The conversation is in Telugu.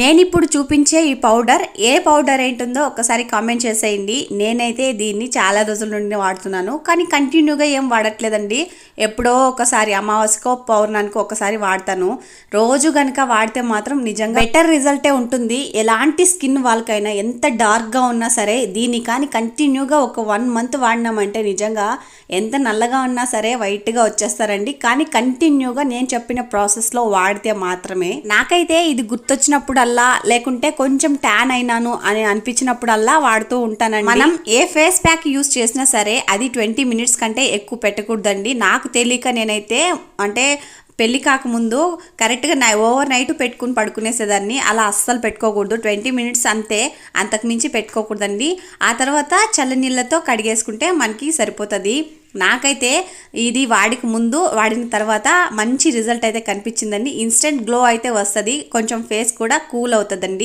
నేను ఇప్పుడు చూపించే ఈ పౌడర్ ఏ పౌడర్ ఏంటుందో ఒకసారి కామెంట్ చేసేయండి. నేనైతే దీన్ని చాలా రోజుల నుండి వాడుతున్నాను. కానీ కంటిన్యూగా ఏం వాడట్లేదండి. ఎప్పుడో ఒకసారి అమావాస్యకో పౌర్ణానికో ఒకసారి వాడతాను. రోజు కనుక వాడితే మాత్రం నిజంగా బెటర్ రిజల్టే ఉంటుంది. ఎలాంటి స్కిన్ వాళ్ళకైనా ఎంత డార్క్గా ఉన్నా సరే దీన్ని కానీ కంటిన్యూగా ఒక వన్ మంత్ వాడినామంటే నిజంగా ఎంత నల్లగా ఉన్నా సరే వైట్గా వచ్చేస్తారండి. కానీ కంటిన్యూగా నేను చెప్పిన ప్రాసెస్లో వాడితే మాత్రమే. నాకైతే ఇది గుర్తొచ్చినప్పుడు గుర్తొచ్చినప్పుడల్లా లేకుంటే కొంచెం ట్యాన్ అయినాను అని అనిపించినప్పుడల్లా వాడుతూ ఉంటానండి. మనం ఏ ఫేస్ ప్యాక్ యూస్ చేసినా సరే అది ట్వంటీ మినిట్స్ కంటే ఎక్కువ పెట్టకూడదండి. నాకు తెలియక నేనైతే అంటే పెళ్ళి కాకముందు కరెక్ట్గా నై ఓవర్ నైట్ పెట్టుకుని పడుకునేసేదాన్ని. అలా అస్సలు పెట్టుకోకూడదు. ట్వంటీ మినిట్స్ అంతే. అంతకు మించి పెట్టుకోకూడదండి. ఆ తర్వాత చల్లనీళ్ళతో కడిగేసుకుంటే మనకి సరిపోతుంది. నాకైతే ఇది వాడికి ముందు వాడిన తర్వాత మంచి రిజల్ట్ అయితే కనిపించిందండి. ఇన్స్టెంట్ గ్లో అయితే వస్తుంది. కొంచెం ఫేస్ కూడా కూల్ అవుతుందండి.